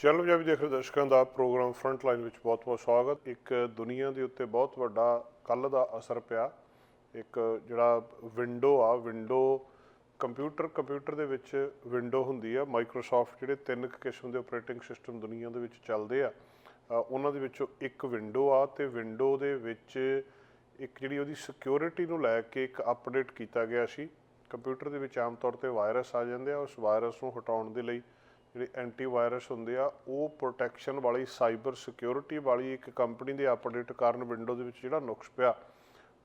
Channel Punjabi ਦੇਖ ਰਹੇ ਦਰਸ਼ਕਾਂ ਦਾ ਪ੍ਰੋਗਰਾਮ ਫਰੰਟ ਲਾਈਨ ਵਿੱਚ ਬਹੁਤ-ਬਹੁਤ ਸਵਾਗਤ। ਇੱਕ ਦੁਨੀਆ ਦੇ ਉੱਤੇ ਬਹੁਤ ਵੱਡਾ ਕੱਲ ਦਾ ਅਸਰ ਪਿਆ। ਇੱਕ ਜਿਹੜਾ ਵਿੰਡੋ ਆ ਵਿੰਡੋ ਕੰਪਿਊਟਰ ਕੰਪਿਊਟਰ ਦੇ ਵਿੱਚ ਵਿੰਡੋ ਹੁੰਦੀ ਆ। ਮਾਈਕਰੋਸਾਫਟ ਜਿਹੜੇ ਤਿੰਨ ਕੁ ਕਿਸਮ ਦੇ ਆਪਰੇਟਿੰਗ ਸਿਸਟਮ ਦੁਨੀਆ ਦੇ ਵਿੱਚ ਚੱਲਦੇ ਆ ਉਹਨਾਂ ਦੇ ਵਿੱਚੋਂ ਇੱਕ ਵਿੰਡੋ ਆ ਤੇ ਵਿੰਡੋ ਦੇ ਵਿੱਚ ਇੱਕ ਜਿਹੜੀ ਉਹਦੀ ਸਿਕਿਉਰਿਟੀ ਨੂੰ ਲੈ ਕੇ ਇੱਕ ਅਪਡੇਟ ਕੀਤਾ ਗਿਆ ਸੀ। ਕੰਪਿਊਟਰ ਦੇ ਵਿੱਚ ਆਮ ਤੌਰ ਤੇ ਵਾਇਰਸ ਆ ਜਾਂਦੇ ਆ, ਉਸ ਵਾਇਰਸ ਨੂੰ ਹਟਾਉਣ ਦੇ ਲਈ ਜਿਹੜੇ ਐਂਟੀਵਾਇਰਸ ਹੁੰਦੇ ਆ, ਉਹ ਪ੍ਰੋਟੈਕਸ਼ਨ ਵਾਲੀ ਸਾਈਬਰ ਸਿਕਿਉਰਿਟੀ ਵਾਲੀ ਇੱਕ ਕੰਪਨੀ ਦੇ ਅਪਡੇਟ ਕਾਰਨ ਵਿੰਡੋ ਦੇ ਵਿੱਚ ਜਿਹੜਾ ਨੁਕਸ ਪਿਆ,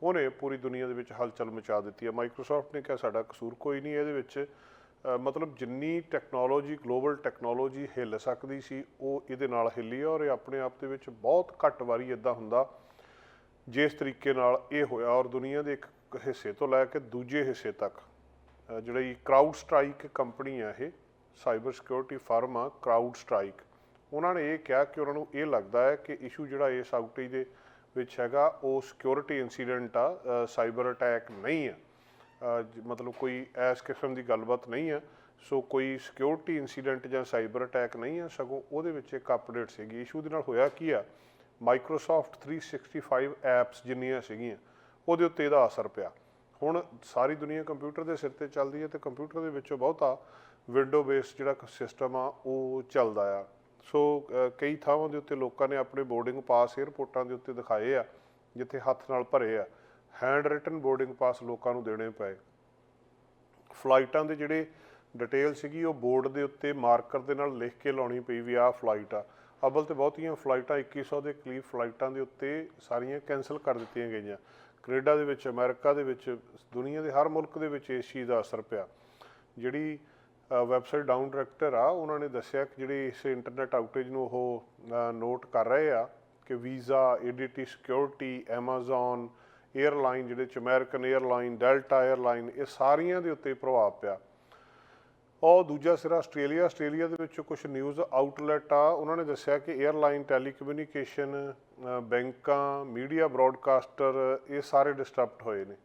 ਉਹਨੇ ਪੂਰੀ ਦੁਨੀਆ ਦੇ ਵਿੱਚ ਹਲਚਲ ਮਚਾ ਦਿੱਤੀ ਹੈ ਮਾਈਕਰੋਸਾਫਟ ਨੇ ਕਿਹਾ, ਸਾਡਾ ਕਸੂਰ ਕੋਈ ਨਹੀਂ ਇਹਦੇ ਵਿੱਚ। ਮਤਲਬ ਜਿੰਨੀ ਟੈਕਨੋਲੋਜੀ ਗਲੋਬਲ ਟੈਕਨੋਲੋਜੀ ਹਿੱਲ ਸਕਦੀ ਸੀ, ਉਹ ਇਹਦੇ ਨਾਲ ਹਿੱਲੀ ਹੈ ਔਰ ਇਹ ਆਪਣੇ ਆਪ ਦੇ ਵਿੱਚ ਬਹੁਤ ਘੱਟ ਵਾਰੀ ਇਦਾਂ ਹੁੰਦਾ, ਜਿਸ ਤਰੀਕੇ ਨਾਲ ਇਹ ਹੋਇਆ ਔਰ ਦੁਨੀਆ ਦੇ ਇੱਕ ਹਿੱਸੇ ਤੋਂ ਲੈ ਕੇ ਦੂਜੇ ਹਿੱਸੇ ਤੱਕ। ਜਿਹੜੀ ਕਰਾਊਡ ਸਟ੍ਰਾਈਕ ਕੰਪਨੀ ਆ ਇਹ ਸਾਈਬਰ ਸਿਕਿਉਰਿਟੀ ਫਰਮ ਆ, ਕਰਾਊਡ ਸਟ੍ਰਾਈਕ। ਉਹਨਾਂ ਨੇ ਇਹ ਕਿਹਾ ਕਿ ਉਹਨਾਂ ਨੂੰ ਇਹ ਲੱਗਦਾ ਹੈ ਕਿ ਇਸ਼ੂ ਜਿਹੜਾ ਇਸ ਆਊਟੇਜ ਦੇ ਵਿੱਚ ਹੈਗਾ, ਉਹ ਸਿਕਿਉਰਿਟੀ ਇਨਸੀਡੈਂਟ ਆ ਸਾਈਬਰ ਅਟੈਕ ਨਹੀਂ ਆ। ਮਤਲਬ ਕੋਈ ਇਸ ਕਿਸਮ ਦੀ ਗੱਲਬਾਤ ਨਹੀਂ ਆ। ਸੋ ਕੋਈ ਸਿਕਿਉਰਿਟੀ ਇਨਸੀਡੈਂਟ ਜਾਂ ਸਾਈਬਰ ਅਟੈਕ ਨਹੀਂ ਆ, ਸਗੋਂ ਉਹਦੇ ਵਿੱਚ ਇੱਕ ਅਪਡੇਟ ਸੀਗੀ। ਇਸ਼ੂ ਦੇ ਨਾਲ ਹੋਇਆ ਕੀ ਆ ਮਾਈਕਰੋਸਾਫਟ 365 ਐਪਸ ਜਿੰਨੀਆਂ ਸੀਗੀਆਂ, ਉਹਦੇ ਉੱਤੇ ਇਹਦਾ ਅਸਰ ਪਿਆ। ਹੁਣ ਸਾਰੀ ਦੁਨੀਆ ਕੰਪਿਊਟਰ ਦੇ ਸਿਰ ਤੇ ਚੱਲਦੀ ਹੈ ਤੇ ਕੰਪਿਊਟਰ ਦੇ ਵਿੱਚੋਂ ਬਹੁਤਾ ਵਿੰਡੋ ਬੇਸ ਜਿਹੜਾ ਸਿਸਟਮ ਆ, ਉਹ ਚੱਲਦਾ ਆ। ਸੋ ਕਈ ਥਾਵਾਂ ਦੇ ਉੱਤੇ ਲੋਕਾਂ ਨੇ ਆਪਣੇ ਬੋਰਡਿੰਗ ਪਾਸ 에ਅਰਪੋਰਟਾਂ ਦੇ ਉੱਤੇ ਦਿਖਾਏ ਆ, ਜਿੱਥੇ ਹੱਥ ਨਾਲ ਭਰੇ ਆ। ਹੈਂਡ ਰਿਟਨ ਬੋਰਡਿੰਗ ਪਾਸ ਲੋਕਾਂ ਨੂੰ ਦੇਣੇ ਪਏ। ਫਲਾਈਟਾਂ ਦੇ ਜਿਹੜੇ ਡਿਟੇਲ ਸੀਗੀ, ਉਹ ਬੋਰਡ ਦੇ ਉੱਤੇ ਮਾਰਕਰ ਦੇ ਨਾਲ ਲਿਖ ਕੇ ਲਾਉਣੀ ਪਈ ਵੀ ਆਹ ਫਲਾਈਟ ਆ। ਅਬਲ ਤੇ ਬਹੁਤੀਆਂ ਫਲਾਈਟਾਂ 2100 ਦੇ ਕਰੀਬ ਫਲਾਈਟਾਂ ਦੇ ਉੱਤੇ ਸਾਰੀਆਂ ਕੈਨਸਲ ਕਰ ਦਿੱਤੀਆਂ ਗਈਆਂ। ਕੈਨੇਡਾ ਦੇ ਵਿੱਚ, ਅਮਰੀਕਾ ਦੇ ਵਿੱਚ, ਦੁਨੀਆ ਦੇ ਹਰ ਮੁਲਕ ਦੇ ਵਿੱਚ ਇਸ ਚੀਜ਼ ਦਾ ਅਸਰ ਪਿਆ। ਜਿਹੜੀ ਵੈਬਸਾਈਟ ਡਾਊਨ ਡਾਇਰੈਕਟਰ ਆ, ਉਹਨਾਂ ਨੇ ਦੱਸਿਆ ਕਿ ਜਿਹੜੀ ਇਸ ਇੰਟਰਨੈਟ ਆਊਟੇਜ ਨੂੰ ਉਹ ਨੋਟ ਕਰ ਰਹੇ ਆ ਕਿ visa ADT security Amazon airline ਜਿਹੜੇ ਚ ਅਮਰੀਕਨ 에ਅਰਲਾਈਨ ਡੈਲਟਾ 에ਅਰਲਾਈਨ ਇਹ ਸਾਰੀਆਂ ਦੇ ਉੱਤੇ ਪ੍ਰਭਾਵ ਪਿਆ। ਔਰ ਦੂਜਾ ਸਿਰਾ ਆਸਟ੍ਰੇਲੀਆ ਆਸਟ੍ਰੇਲੀਆ ਦੇ ਵਿੱਚ ਕੁਝ ਨਿਊਜ਼ ਆਊਟਲੈਟ ਆ, ਉਹਨਾਂ ਨੇ ਦੱਸਿਆ ਕਿ 에ਅਰਲਾਈਨ ਟੈਲੀਕਮਿਊਨੀਕੇਸ਼ਨ ਬੈਂਕਾਂ ਮੀਡੀਆ ਬ੍ਰਾਡਕਾਸਟਰ ਇਹ ਸਾਰੇ ਡਿਸਟਰਬਡ ਹੋਏ ਨੇ।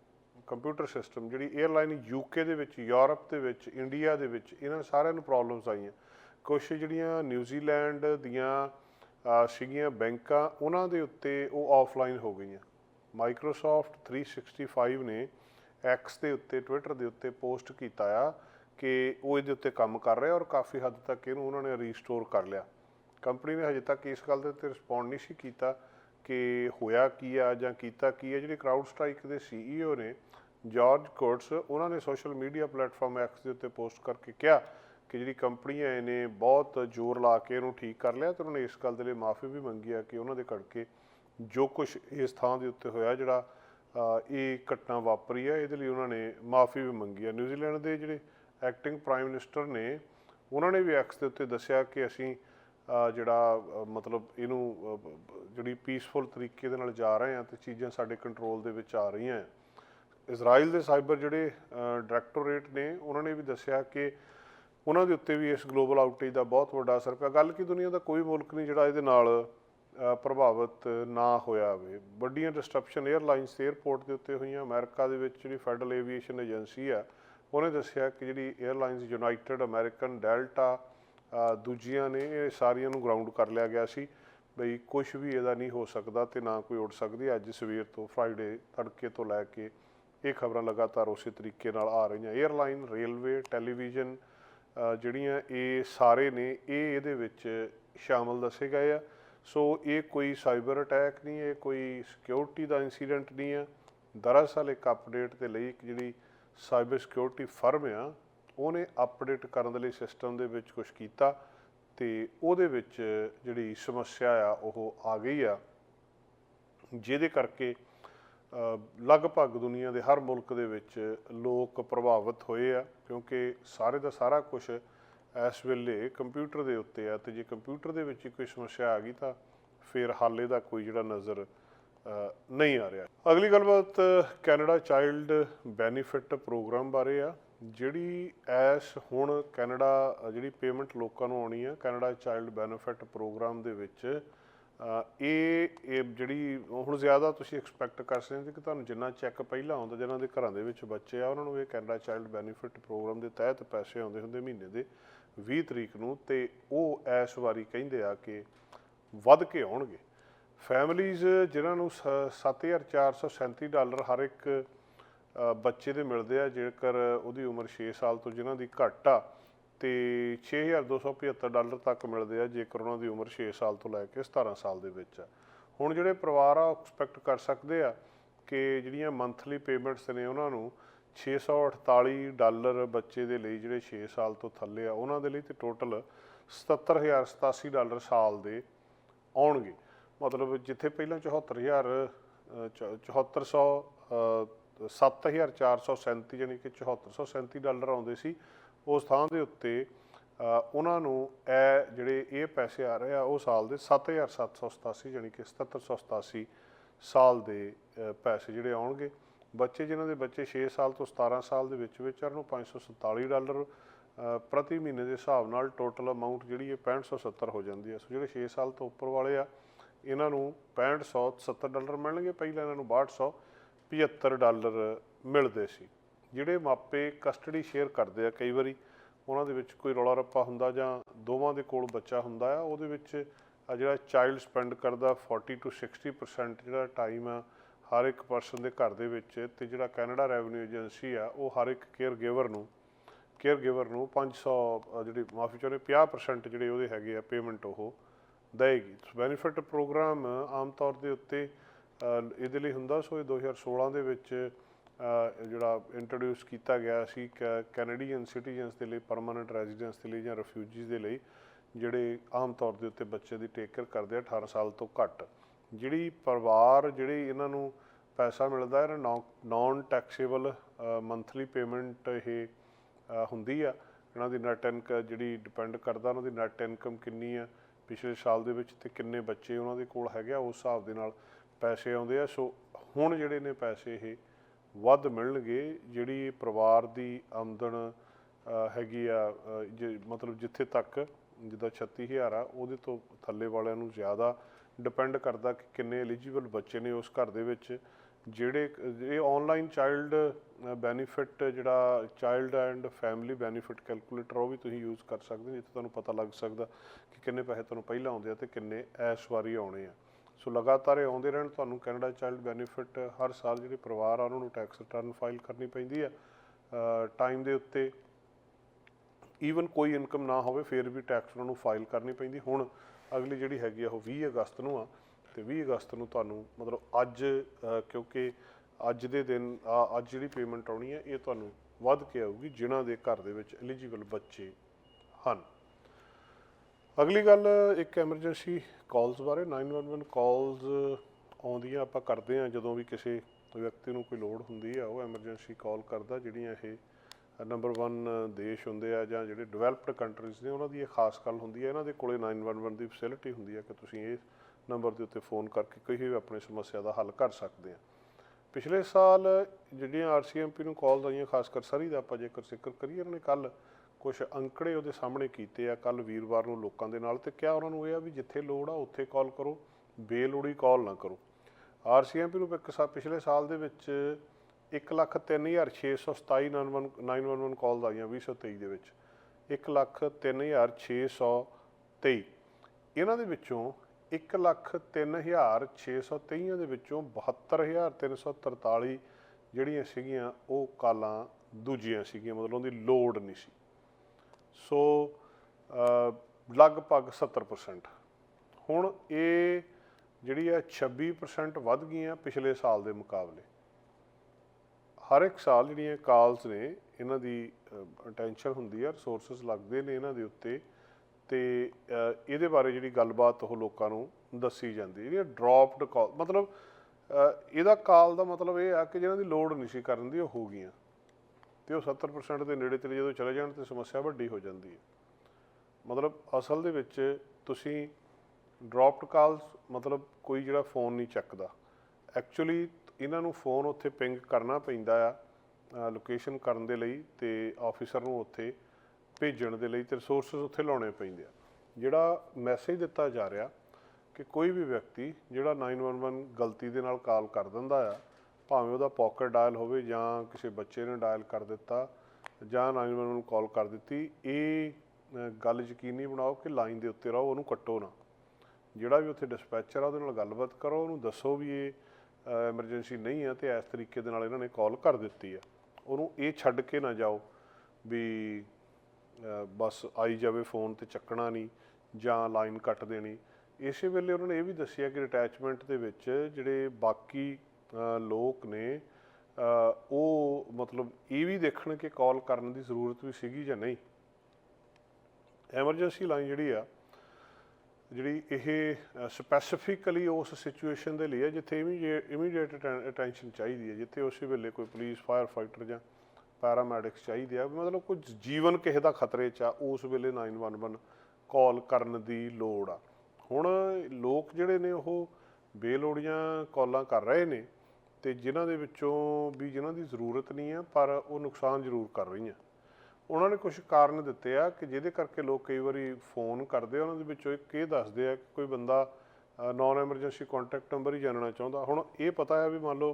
ਕੰਪਿਊਟਰ ਸਿਸਟਮ ਜਿਹੜੀ 에ਅਰਲਾਈਨ ਯੂਕੇ ਦੇ ਵਿੱਚ ਯੂਰਪ ਦੇ ਵਿੱਚ ਇੰਡੀਆ ਦੇ ਵਿੱਚ, ਇਹਨਾਂ ਸਾਰਿਆਂ ਨੂੰ ਪ੍ਰੋਬਲਮਸ ਆਈਆਂ। ਕੁਝ ਜਿਹੜੀਆਂ ਨਿਊਜ਼ੀਲੈਂਡ ਦੀਆਂ ਸੀਗੀਆਂ ਬੈਂਕਾਂ, ਉਹਨਾਂ ਦੇ ਉੱਤੇ ਉਹ ਆਫਲਾਈਨ ਹੋ ਗਈਆਂ। ਮਾਈਕਰੋਸਾਫਟ 365 ਨੇ ਐਕਸ ਦੇ ਉੱਤੇ ਟਵਿੱਟਰ ਦੇ ਉੱਤੇ ਪੋਸਟ ਕੀਤਾ ਆ ਕਿ ਉਹ ਇਹਦੇ ਉੱਤੇ ਕੰਮ ਕਰ ਰਿਹਾ ਔਰ ਕਾਫੀ ਹੱਦ ਤੱਕ ਇਹਨੂੰ ਉਹਨਾਂ ਨੇ ਰੀਸਟੋਰ ਕਰ ਲਿਆ। ਕੰਪਨੀ ਨੇ ਹਜੇ ਤੱਕ ਇਸ ਗੱਲ ਦੇ ਉੱਤੇ ਰਿਸਪੌਂਡ ਨਹੀਂ ਸੀ ਕੀਤਾ ਕਿ ਹੋਇਆ ਕੀ ਆ ਜਾਂ ਕੀਤਾ ਕੀ ਆ। ਜਿਹੜੇ ਕਰਾਊਡ ਸਟ੍ਰਾਈਕ ਦੇ ਸੀਈਓ ਨੇ ਜਾਰਜ ਕੋਟਸ, ਉਹਨਾਂ ਨੇ ਸੋਸ਼ਲ ਮੀਡੀਆ ਪਲੇਟਫਾਰਮ ਐਕਸ ਦੇ ਉੱਤੇ ਪੋਸਟ ਕਰਕੇ ਕਿਹਾ ਕਿ ਜਿਹੜੀ ਕੰਪਨੀਆਂ ਇਹਨੇ ਬਹੁਤ ਜ਼ੋਰ ਲਾ ਕੇ ਇਹਨੂੰ ਠੀਕ ਕਰ ਲਿਆ ਤੇ ਉਹਨਾਂ ਨੇ ਇਸ ਗੱਲ ਦੇ ਲਈ ਮਾਫੀ ਵੀ ਮੰਗੀ ਆ ਕਿ ਉਹਨਾਂ ਦੇ ਕਰਕੇ ਜੋ ਕੁਝ ਇਸ ਥਾਂ ਦੇ ਉੱਤੇ ਹੋਇਆ ਜਿਹੜਾ ਇਹ ਘਟਨਾ ਵਾਪਰੀ ਆ, ਇਹਦੇ ਲਈ ਉਹਨਾਂ ਨੇ ਮਾਫੀ ਵੀ ਮੰਗੀ ਆ। ਨਿਊਜ਼ੀਲੈਂਡ ਦੇ ਜਿਹੜੇ ਐਕਟਿੰਗ ਪ੍ਰਾਈਮ ਮਿਨਿਸਟਰ ਨੇ, ਉਹਨਾਂ ਨੇ ਵੀ ਐਕਸ ਦੇ ਉੱਤੇ ਦੱਸਿਆ ਕਿ ਅਸੀਂ ਜਿਹੜਾ ਮਤਲਬ ਇਹਨੂੰ ਜਿਹੜੀ ਪੀਸਫੁਲ ਤਰੀਕੇ ਦੇ ਨਾਲ ਜਾ ਰਹੇ ਆ ਤੇ ਚੀਜ਼ਾਂ ਸਾਡੇ ਕੰਟਰੋਲ ਦੇ ਵਿੱਚ ਆ ਰਹੀਆਂ। ਹੈ ਇਜ਼ਰਾਈਲ ਦੇ ਸਾਈਬਰ ਜਿਹੜੇ ਡਾਇਰੈਕਟੋਰੇਟ ਨੇ, ਉਹਨਾਂ ਨੇ ਵੀ ਦੱਸਿਆ ਕਿ ਉਹਨਾਂ ਦੇ ਉੱਤੇ ਵੀ ਇਸ ਗਲੋਬਲ ਆਊਟੇਜ ਦਾ ਬਹੁਤ ਵੱਡਾ ਅਸਰ ਪਿਆ। ਗੱਲ ਕਿ ਦੁਨੀਆ ਦਾ ਕੋਈ ਮੁਲਕ ਨਹੀਂ ਜਿਹੜਾ ਇਹਦੇ ਨਾਲ ਪ੍ਰਭਾਵਿਤ ਨਾ ਹੋਇਆ ਹੋਵੇ। ਵੱਡੀਆਂ ਡਿਸਟਰਪਸ਼ਨ 에ਅਰਲਾਈਨਸ ਤੇ 에ਅਰਪੋਰਟ ਦੇ ਉੱਤੇ ਹੋਈਆਂ, ਅਮਰੀਕਾ ਦੇ ਵਿੱਚ ਜਿਹੜੀ ਫੈਡਰਲ ਏਵੀਏਸ਼ਨ ਏਜੰਸੀ ਆ, ਉਹਨੇ ਦੱਸਿਆ ਕਿ ਜਿਹੜੀ 에ਅਰਲਾਈਨਸ ਯੂਨਾਈਟਿਡ ਅਮਰੀਕਨ ਡੈਲਟਾ ਦੂਜੀਆਂ ਨੇ, ਇਹ ਸਾਰੀਆਂ ਨੂੰ ਗਰਾਊਂਡ ਕਰ ਲਿਆ ਗਿਆ ਸੀ ਬਈ ਕੁਝ ਵੀ ਇਹਦਾ ਨਹੀਂ ਹੋ ਸਕਦਾ ਤੇ ਨਾ ਕੋਈ ਉੱਡ ਸਕਦੀ। ਅੱਜ ਸਵੇਰ ਤੋਂ ਫਰਾਈਡੇ ਤੜਕੇ ਤੋਂ ਲੈ ਕੇ ਇਹ ਖਬਰਾਂ ਲਗਾਤਾਰ ਉਸੇ ਤਰੀਕੇ ਨਾਲ ਆ ਰਹੀਆਂ। 에ਅਰਲਾਈਨ ਰੇਲਵੇ ਟੈਲੀਵਿਜ਼ਨ ਜਿਹੜੀਆਂ ਇਹ ਸਾਰੇ ਨੇ, ਇਹ ਇਹਦੇ ਵਿੱਚ ਸ਼ਾਮਲ ਦੱਸੇ ਗਏ ਆ। ਸੋ ਇਹ ਕੋਈ ਸਾਈਬਰ ਅਟੈਕ ਨਹੀਂ ਇਹ ਕੋਈ ਸਿਕਿਉਰਿਟੀ ਦਾ ਇਨਸੀਡੈਂਟ ਨਹੀਂ ਆ ਦਰਅਸਲ ਇੱਕ ਅਪਡੇਟ ਦੇ ਲਈ ਇੱਕ ਜਿਹੜੀ ਸਾਈਬਰ ਸਿਕਿਉਰਿਟੀ ਫਰਮ ਆ, ਉਹਨੇ ਅਪਡੇਟ ਕਰਨ ਦੇ ਲਈ ਸਿਸਟਮ ਦੇ ਵਿੱਚ ਕੁਝ ਕੀਤਾ ਤੇ ਉਹਦੇ ਵਿੱਚ ਜਿਹੜੀ ਸਮੱਸਿਆ ਆ, ਉਹ ਆ ਗਈ ਆ। ਜਿਹਦੇ ਕਰਕੇ ਲਗਭਗ ਦੁਨੀਆ ਦੇ ਹਰ ਮੁਲਕ ਦੇ ਵਿੱਚ ਲੋਕ ਪ੍ਰਭਾਵਿਤ ਹੋਏ ਆ, ਕਿਉਂਕਿ ਸਾਰੇ ਦਾ ਸਾਰਾ ਕੁਝ ਇਸ ਵੇਲੇ ਕੰਪਿਊਟਰ ਦੇ ਉੱਤੇ ਆ ਤੇ ਜੇ ਕੰਪਿਊਟਰ ਦੇ ਵਿੱਚ ਹੀ ਕੋਈ ਸਮੱਸਿਆ ਆ ਗਈ ਤਾਂ ਫਿਰ ਹਾਲੇ ਦਾ ਕੋਈ ਜਿਹੜਾ ਨਜ਼ਰ ਨਹੀਂ ਆ ਰਿਹਾ। ਅਗਲੀ ਗੱਲਬਾਤ ਕੈਨੇਡਾ ਚਾਈਲਡ ਬੈਨੀਫਿਟ ਪ੍ਰੋਗਰਾਮ ਬਾਰੇ ਆ, ਜਿਹੜੀ ਐਸ ਹੁਣ ਕੈਨੇਡਾ ਜਿਹੜੀ ਪੇਮੈਂਟ ਲੋਕਾਂ ਨੂੰ ਆਉਣੀ ਆ, ਕੈਨੇਡਾ ਚਾਈਲਡ ਬੈਨੀਫਿਟ ਪ੍ਰੋਗਰਾਮ ਦੇ ਵਿੱਚ ਇਹ ਇਹ ਜਿਹੜੀ ਹੁਣ ਜ਼ਿਆਦਾ ਤੁਸੀਂ ਐਕਸਪੈਕਟ ਕਰ ਸਕਦੇ ਹੋ ਕਿ ਤੁਹਾਨੂੰ ਜਿੰਨਾ ਚੈੱਕ ਪਹਿਲਾਂ ਆਉਂਦਾ, ਜਿਨ੍ਹਾਂ ਦੇ ਘਰਾਂ ਦੇ ਵਿੱਚ ਬੱਚੇ ਆ, ਉਹਨਾਂ ਨੂੰ ਇਹ ਕੈਨੇਡਾ ਚਾਈਲਡ ਬੈਨੀਫਿਟ ਪ੍ਰੋਗਰਾਮ ਦੇ ਤਹਿਤ ਪੈਸੇ ਆਉਂਦੇ ਹੁੰਦੇ ਮਹੀਨੇ ਦੇ 20 ਤਰੀਕ ਨੂੰ ਤੇ ਉਹ ਇਸ ਵਾਰੀ ਕਹਿੰਦੇ ਆ ਕਿ ਵੱਧ ਕੇ ਆਉਣਗੇ। ਫੈਮਲੀਜ਼ ਜਿਨ੍ਹਾਂ ਨੂੰ ਸ- 7437 ਡਾਲਰ ਹਰ ਇੱਕ ਬੱਚੇ ਦੇ ਮਿਲਦੇ ਆ, ਜੇਕਰ ਉਹਦੀ ਉਮਰ 6 ਸਾਲ ਤੋਂ ਜਿਨ੍ਹਾਂ ਦੀ ਘੱਟ ਆ ਤੇ 6275 ਡਾਲਰ ਤੱਕ ਮਿਲਦੇ ਆ ਜੇਕਰ ਉਹਨਾਂ ਦੀ ਉਮਰ 6 ਸਾਲ ਤੋਂ ਲੈ ਕੇ 17 ਸਾਲ ਦੇ ਵਿੱਚ ਆ। ਹੁਣ ਜਿਹੜੇ ਪਰਿਵਾਰ ਆ ਐਕਸਪੈਕਟ ਕਰ ਸਕਦੇ ਆ ਕਿ ਜਿਹੜੀਆਂ ਮੰਥਲੀ ਪੇਮੈਂਟਸ ਨੇ ਉਹਨਾਂ ਨੂੰ 648 ਡਾਲਰ ਬੱਚੇ ਦੇ ਲਈ ਜਿਹੜੇ 6 ਸਾਲ ਤੋਂ ਥੱਲੇ ਆ ਉਹਨਾਂ ਦੇ ਲਈ ਤੇ ਟੋਟਲ 77087 ਡਾਲਰ ਸਾਲ ਦੇ ਆਉਣਗੇ। ਮਤਲਬ ਜਿੱਥੇ ਪਹਿਲਾਂ 74000 ਅ, ਚ- 7400 ਅ, 7437 ਯਾਨੀ ਕਿ 7437 ਡਾਲਰ ਆਉਂਦੇ ਸੀ ਉਸ ਥਾਂ ਦੇ ਉੱਤੇ ਉਹਨਾਂ ਨੂੰ ਇਹ ਜਿਹੜੇ ਇਹ ਪੈਸੇ ਆ ਰਹੇ ਆ ਉਹ ਸਾਲ ਦੇ 7787 ਯਾਨੀ ਕਿ 7787 ਸਾਲ ਦੇ ਪੈਸੇ ਜਿਹੜੇ ਆਉਣਗੇ। ਬੱਚੇ ਜਿਨ੍ਹਾਂ ਦੇ ਬੱਚੇ 6 ਸਾਲ ਤੋਂ 17 ਸਾਲ ਦੇ ਵਿੱਚ ਵਿੱਚ ਆ, ਉਹਨੂੰ 547 ਡਾਲਰ ਪ੍ਰਤੀ ਮਹੀਨੇ ਦੇ ਹਿਸਾਬ ਨਾਲ ਟੋਟਲ ਅਮਾਉਂਟ ਜਿਹੜੀ ਹੈ 6570 ਹੋ ਜਾਂਦੀ ਹੈ ਸੋ ਜਿਹੜੇ 6 ਸਾਲ ਤੋਂ ਉੱਪਰ ਵਾਲੇ ਆ ਇਹਨਾਂ ਨੂੰ 6570 ਡਾਲਰ ਮਿਲਣਗੇ। ਪਹਿਲਾਂ ਇਹਨਾਂ ਨੂੰ 6275 ਡਾਲਰ ਮਿਲਦੇ ਸੀ। ਜਿਹੜੇ ਮਾਪੇ ਕਸਟਡੀ ਸ਼ੇਅਰ ਕਰਦੇ ਆ ਕਈ ਵਾਰੀ ਉਹਨਾਂ ਦੇ ਵਿੱਚ ਕੋਈ ਰੌਲਾ ਰੱਪਾ ਹੁੰਦਾ ਜਾਂ ਦੋਵਾਂ ਦੇ ਕੋਲ ਬੱਚਾ ਹੁੰਦਾ ਆ ਉਹਦੇ ਵਿੱਚ ਜਿਹੜਾ ਚਾਈਲਡ ਸਪੈਂਡ ਕਰਦਾ 40 ਤੋਂ 60% ਜਿਹੜਾ ਟਾਈਮ ਆ ਹਰ ਇੱਕ ਪਰਸਨ ਦੇ ਘਰ ਦੇ ਵਿੱਚ ਤੇ ਜਿਹੜਾ ਕੈਨੇਡਾ ਰੈਵਨਿਊ ਏਜੰਸੀ ਆ ਉਹ ਹਰ ਇੱਕ ਕੇਅਰ ਗਿਵਰ ਨੂੰ ਕੇਅਰ ਗਿਵਰ ਨੂੰ 500 ਅ, ਜਿਹੜੀ ਮਾਫੀ ਚਾਹੁੰਦੇ 50% ਜਿਹੜੇ ਉਹਦੇ ਹੈਗੇ ਆ ਪੇਮੈਂਟ ਉਹ ਦੇਗੀ ਬੈਨੀਫਿਟ ਪ੍ਰੋਗਰਾਮ ਆਮ ਤੌਰ ਦੇ ਉੱਤੇ ਇਹਦੇ ਲਈ ਹੁੰਦਾ ਸੋ ਇਹ 2016 ਦੇ ਵਿੱਚ ਜਿਹੜਾ ਇੰਟਰੋਡਿਊਸ ਕੀਤਾ ਗਿਆ ਸੀ ਕੈਨੇਡੀਅਨ ਸਿਟੀਜ਼ਨਸ ਦੇ ਲਈ ਪਰਮਨੈਂਟ ਰੈਜ਼ੀਡੈਂਸ ਦੇ ਲਈ ਜਾਂ ਰਿਫਿਊਜੀਜ਼ ਦੇ ਲਈ, ਜਿਹੜੇ ਆਮ ਤੌਰ ਦੇ ਉੱਤੇ ਬੱਚੇ ਦੀ ਟੇਕ ਕੇਅਰ ਕਰਦੇ ਆ 18 ਸਾਲ ਤੋਂ ਘੱਟ। ਜਿਹੜੀ ਪਰਿਵਾਰ, ਜਿਹੜੇ ਇਹਨਾਂ ਨੂੰ ਪੈਸਾ ਮਿਲਦਾ ਹੈ ਨਾਨ ਟੈਕਸੇਬਲ ਮੰਥਲੀ ਪੇਮੈਂਟ ਇਹ ਹੁੰਦੀ ਆ, ਇਹਨਾਂ ਦੀ ਨੈਟ ਇਨਕਮ ਜਿਹੜੀ ਡਿਪੈਂਡ ਕਰਦਾ, ਉਹਨਾਂ ਦੀ ਨੈਟ ਇਨਕਮ ਕਿੰਨੀ ਆ, ਪਿਛਲੇ ਸਾਲ ਦੇ ਵਿੱਚ ਤੇ ਕਿੰਨੇ ਬੱਚੇ ਉਹਨਾਂ ਦੇ ਕੋਲ ਹੈਗੇ ਆ, ਉਸ ਹਿਸਾਬ ਦੇ ਨਾਲ ਪੈਸੇ ਆਉਂਦੇ ਆ। ਸੋ ਹੁਣ ਜਿਹੜੇ ਨੇ ਪੈਸੇ ਇਹ ਵੱਧ ਮਿਲਣਗੇ, ਜਿਹੜੀ ਪਰਿਵਾਰ ਦੀ ਆਮਦਨ ਹੈਗੀ ਆ ਜੇ ਮਤਲਬ ਜਿੱਥੇ ਤੱਕ ਜਿੱਦਾਂ 36000 ਆ, ਉਹਦੇ ਤੋਂ ਥੱਲੇ ਵਾਲਿਆਂ ਨੂੰ ਜ਼ਿਆਦਾ ਡਿਪੈਂਡ ਕਰਦਾ ਕਿ ਕਿੰਨੇ ਐਲੀਜੀਬਲ ਬੱਚੇ ਨੇ ਉਸ ਘਰ ਦੇ ਵਿੱਚ, ਜਿਹੜੇ ਇਹ ਆਨਲਾਈਨ ਚਾਈਲਡ ਬੈਨੀਫਿਟ ਜਿਹੜਾ child and family benefit calculator ਉਹ ਵੀ ਤੁਸੀਂ ਯੂਜ਼ ਕਰ ਸਕਦੇ ਹੋ, ਜਿੱਥੇ ਤੁਹਾਨੂੰ ਪਤਾ ਲੱਗ ਸਕਦਾ ਕਿ ਕਿੰਨੇ ਪੈਸੇ ਤੁਹਾਨੂੰ ਪਹਿਲਾਂ ਆਉਂਦੇ ਆ ਤੇ ਕਿੰਨੇ ਇਸ ਵਾਰੀ ਆਉਣੇ ਆ। ਸੋ ਲਗਾਤਾਰ ਇਹ ਆਉਂਦੇ ਰਹਿਣ, ਤੁਹਾਨੂੰ ਕੈਨੇਡਾ ਚਾਈਲਡ ਬੈਨੀਫਿਟ ਹਰ ਸਾਲ ਜਿਹੜੇ ਪਰਿਵਾਰ ਆ, ਉਹਨਾਂ ਨੂੰ ਟੈਕਸ ਰਿਟਰਨ ਫਾਈਲ ਕਰਨੀ ਪੈਂਦੀ ਆ ਟਾਈਮ ਦੇ ਉੱਤੇ ਈਵਨ ਕੋਈ ਇਨਕਮ ਨਾ ਹੋਵੇ, ਫਿਰ ਵੀ ਟੈਕਸ ਉਹਨਾਂ ਨੂੰ ਫਾਈਲ ਕਰਨੀ ਪੈਂਦੀ। ਹੁਣ ਅਗਲੀ ਜਿਹੜੀ ਹੈਗੀ ਆ, ਉਹ 20 ਅਗਸਤ ਨੂੰ ਆ, ਤੇ 20 ਅਗਸਤ ਨੂੰ ਤੁਹਾਨੂੰ ਮਤਲਬ ਅੱਜ ਕਿਉਂਕਿ ਅੱਜ ਦੇ ਦਿਨ ਆ, ਅੱਜ ਜਿਹੜੀ ਪੇਮੈਂਟ ਆਉਣੀ ਹੈ, ਇਹ ਤੁਹਾਨੂੰ ਵੱਧ ਕੇ ਆਊਗੀ, ਜਿਨ੍ਹਾਂ ਦੇ ਘਰ ਦੇ ਵਿੱਚ ਐਲੀਜੀਬਲ ਬੱਚੇ ਹਨ। ਅਗਲੀ ਗੱਲ, ਇੱਕ ਐਮਰਜੈਂਸੀ ਕਾਲਸ ਬਾਰੇ 911 ਕਾਲਸ ਆਉਂਦੀਆਂ ਆਪਾਂ ਕਰਦੇ ਆ ਜਦੋਂ ਵੀ ਕਿਸੇ ਵਿਅਕਤੀ ਨੂੰ ਕੋਈ ਲੋੜ ਹੁੰਦੀ ਆ, ਉਹ ਐਮਰਜੈਂਸੀ ਕਾਲ ਕਰਦਾ, ਜਿਹੜੀਆਂ ਇਹ ਨੰਬਰ 1 ਦੇਸ਼ ਹੁੰਦੇ ਆ ਜਾਂ ਜਿਹੜੇ ਡਿਵੈਲਪਡ ਕੰਟਰੀਜ਼ ਨੇ, ਉਹਨਾਂ ਦੀ ਇਹ ਖਾਸ ਗੱਲ ਹੁੰਦੀ ਹੈ ਇਹਨਾਂ ਦੇ ਕੋਲੇ 911 ਦੀ ਫੈਸਿਲਿਟੀ ਹੁੰਦੀ ਹੈ ਕਿ ਤੁਸੀਂ ਇਹ ਨੰਬਰ ਦੇ ਉੱਤੇ ਫੋਨ ਕਰਕੇ ਕੋਈ ਵੀ ਆਪਣੀ ਸਮੱਸਿਆ ਦਾ ਹੱਲ ਕਰ ਸਕਦੇ ਆ। ਪਿਛਲੇ ਸਾਲ ਜਿਹੜੀਆਂ ਆਰਸੀਐਮਪੀ ਨੂੰ ਕਾਲਸ ਆਈਆਂ, ਖਾਸ ਕਰ ਸਰੀ ਦਾ ਆਪਾਂ ਜੇਕਰ ਜ਼ਿਕਰ ਕਰੀਏ, ਇਹਨਾਂ ਨੇ ਕੱਲ ਕੁਝ ਅੰਕੜੇ ਉਹਦੇ ਸਾਹਮਣੇ ਕੀਤੇ ਆ ਕੱਲ ਵੀਰਵਾਰ ਨੂੰ ਲੋਕਾਂ ਦੇ ਨਾਲ ਤੇ ਕਿਹਾ ਉਹਨਾਂ ਨੂੰ ਇਹ ਆ ਵੀ ਜਿੱਥੇ ਲੋੜ ਆ ਉੱਥੇ ਕਾਲ ਕਰੋ, ਬੇਲੋੜੀ ਕਾਲ ਨਾ ਕਰੋ। ਆਰਸੀਐਮਪੀ ਨੂੰ ਇੱਕ ਸਾ ਪਿਛਲੇ ਸਾਲ ਦੇ ਵਿੱਚ 103627 911 ਕਾਲਸ ਆਈਆਂ 2023 ਦੇ ਵਿੱਚ। 103623 ਇਹਨਾਂ ਦੇ ਵਿੱਚੋਂ 103623 ਦੇ ਵਿੱਚੋਂ 72343 ਜਿਹੜੀਆਂ ਸੀਗੀਆਂ, ਉਹ ਕਾਲਾਂ ਦੂਜੀਆਂ ਸੀਗੀਆਂ, ਮਤਲਬ ਉਹਦੀ ਲੋਡ ਨਹੀਂ ਸੀ। ਸੋ ਲਗਭਗ 70% ਹੁਣ ਇਹ ਜਿਹੜੀ ਆ 26% ਵੱਧ ਗਈਆਂ ਪਿਛਲੇ ਸਾਲ ਦੇ ਮੁਕਾਬਲੇ। ਹਰ ਇੱਕ ਸਾਲ ਜਿਹੜੀਆਂ ਕਾਲਸ ਨੇ, ਇਹਨਾਂ ਦੀ ਅਟੈਂਸ਼ਨ ਹੁੰਦੀ ਆ ਰਿਸੋਰਸਸ ਲੱਗਦੇ ਨੇ ਇਹਨਾਂ ਦੇ ਉੱਤੇ। ਤੇ ਇਹਦੇ ਬਾਰੇ ਜਿਹੜੀ ਗੱਲਬਾਤ ਉਹ ਲੋਕਾਂ ਨੂੰ ਦੱਸੀ ਜਾਂਦੀ। ਜਿਹੜੀਆਂ ਡ੍ਰੌਪਡ ਕਾਲ ਮਤਲਬ ਇਹਦਾ ਕਾਲ ਦਾ ਮਤਲਬ ਇਹ ਆ ਕਿ ਜਿਹਨਾਂ ਦੀ ਲੋੜ ਨਹੀਂ ਸੀ ਕਰਨ ਦੀ, ਉਹ ਹੋ ਗਈਆਂ। ਤੇ ਉਹ 70% ਦੇ ਨੇੜੇ ਤੇੜੇ ਜਦੋਂ ਚਲੇ ਜਾਣ ਤੇ ਸਮੱਸਿਆ ਵੱਡੀ ਹੋ ਜਾਂਦੀ ਹੈ। ਮਤਲਬ ਅਸਲ ਦੇ ਵਿੱਚ ਤੁਸੀਂ ਡ੍ਰੌਪਡ ਕਾਲਸ ਮਤਲਬ ਕੋਈ ਜਿਹੜਾ ਫੋਨ ਨਹੀਂ ਚੱਕਦਾ। ਐਕਚੁਅਲੀ ਇਹਨਾਂ ਨੂੰ ਫੋਨ ਉੱਥੇ ਪਿੰਗ ਕਰਨਾ ਪੈਂਦਾ ਆ ਲੋਕੇਸ਼ਨ ਕਰਨ ਦੇ ਲਈ ਤੇ ਆਫੀਸਰ ਨੂੰ ਉੱਥੇ ਭੇਜਣ ਦੇ ਲਈ ਤੇ ਰਿਸੋਰਸਸ ਉੱਥੇ ਲਾਉਣੇ ਪੈਂਦੇ ਆ। ਜਿਹੜਾ ਮੈਸੇਜ ਦਿੱਤਾ ਜਾ ਰਿਹਾ ਕਿ ਕੋਈ ਵੀ ਵਿਅਕਤੀ ਜਿਹੜਾ 911 ਗਲਤੀ ਦੇ ਨਾਲ ਕਾਲ ਕਰ ਦਿੰਦਾ ਆ ਭਾਵੇਂ ਉਹਦਾ ਪਾਕਟ ਡਾਇਲ ਹੋਵੇ ਜਾਂ ਕਿਸੇ ਬੱਚੇ ਨੇ ਡਾਇਲ ਕਰ ਦਿੱਤਾ ਜਾਂ 911 ਨੂੰ ਕਾਲ ਕਰ ਦਿੱਤੀ, ਇਹ ਗੱਲ ਯਕੀਨੀ ਬਣਾਓ ਕਿ ਲਾਈਨ ਦੇ ਉੱਤੇ ਰਹੋ, ਉਹਨੂੰ ਕੱਟੋ ਨਾ। ਜਿਹੜਾ ਵੀ ਉੱਥੇ ਡਿਸਪੈਚਰ ਆ, ਉਹਦੇ ਨਾਲ ਗੱਲਬਾਤ ਕਰੋ, ਉਹਨੂੰ ਦੱਸੋ ਵੀ ਇਹ ਐਮਰਜੈਂਸੀ ਨਹੀਂ ਹੈ ਤੇ ਇਸ ਤਰੀਕੇ ਦੇ ਨਾਲ ਇਹਨਾਂ ਨੇ ਕਾਲ ਕਰ ਦਿੱਤੀ ਆ। ਉਹਨੂੰ ਇਹ ਛੱਡ ਕੇ ਨਾ ਜਾਓ ਵੀ ਬਸ ਆਈ ਜਾਵੇ ਫੋਨ ਤੇ ਚੱਕਣਾ ਨਹੀਂ ਜਾਂ ਲਾਈਨ ਕੱਟ ਦੇਣੀ। ਇਸੇ ਵੇਲੇ ਉਹਨਾਂ ਨੇ ਇਹ ਵੀ ਦੱਸਿਆ ਕਿ ਅਟੈਚਮੈਂਟ ਦੇ ਵਿੱਚ ਜਿਹੜੇ ਬਾਕੀ ਲੋਕ ਨੇ ਉਹ ਮਤਲਬ ਇਹ ਵੀ ਦੇਖਣ ਕਿ ਕਾਲ ਕਰਨ ਦੀ ਜ਼ਰੂਰਤ ਵੀ ਸੀਗੀ ਜਾਂ ਨਹੀਂ। ਐਮਰਜੈਂਸੀ ਲਾਈਨ ਜਿਹੜੀ ਆ, ਜਿਹੜੀ ਇਹ ਸਪੈਸੀਫਿਕਲੀ ਉਸ ਸਿਚੁਏਸ਼ਨ ਦੇ ਲਈ ਹੈ ਜਿੱਥੇ ਇਮੀਡੀਏਟ ਅਟੈਂਸ਼ਨ ਚਾਹੀਦੀ ਹੈ ਜਿੱਥੇ ਉਸੇ ਵੇਲੇ ਕੋਈ ਪੁਲਿਸ ਫਾਇਰ ਫਾਈਟਰ ਜਾਂ ਪੈਰਾਮੈਡਿਕਸ ਚਾਹੀਦੇ ਆ। ਮਤਲਬ ਕੋਈ ਜੀਵਨ ਕਿਸੇ ਦਾ ਖਤਰੇ 'ਚ ਆ, ਉਸ ਵੇਲੇ 911 ਕਾਲ ਕਰਨ ਦੀ ਲੋੜ ਆ। ਹੁਣ ਲੋਕ ਜਿਹੜੇ ਨੇ ਉਹ ਬੇਲੋੜੀਆਂ ਕਾਲਾਂ ਕਰ ਰਹੇ ਨੇ ਤੇ ਜਿਨ੍ਹਾਂ ਦੇ ਵਿੱਚੋਂ ਵੀ ਜਿਨ੍ਹਾਂ ਦੀ ਜ਼ਰੂਰਤ ਨਹੀਂ ਹੈ ਪਰ ਉਹ ਨੁਕਸਾਨ ਜ਼ਰੂਰ ਕਰ ਰਹੀਆਂ। ਉਹਨਾਂ ਨੇ ਕੁਝ ਕਾਰਨ ਦਿੱਤੇ ਆ ਕਿ ਜਿਹਦੇ ਕਰਕੇ ਲੋਕ ਕਈ ਵਾਰੀ ਫੋਨ ਕਰਦੇ ਆ, ਉਹਨਾਂ ਦੇ ਵਿੱਚੋਂ ਇੱਕ ਇਹ ਦੱਸਦੇ ਆ ਕਿ ਕੋਈ ਬੰਦਾ ਨਾਨ ਐਮਰਜੈਂਸੀ ਕੰਟੈਕਟ ਨੰਬਰ ਹੀ ਜਾਣਨਾ ਚਾਹੁੰਦਾ। ਹੁਣ ਇਹ ਪਤਾ ਹੈ ਵੀ ਮੰਨ ਲਓ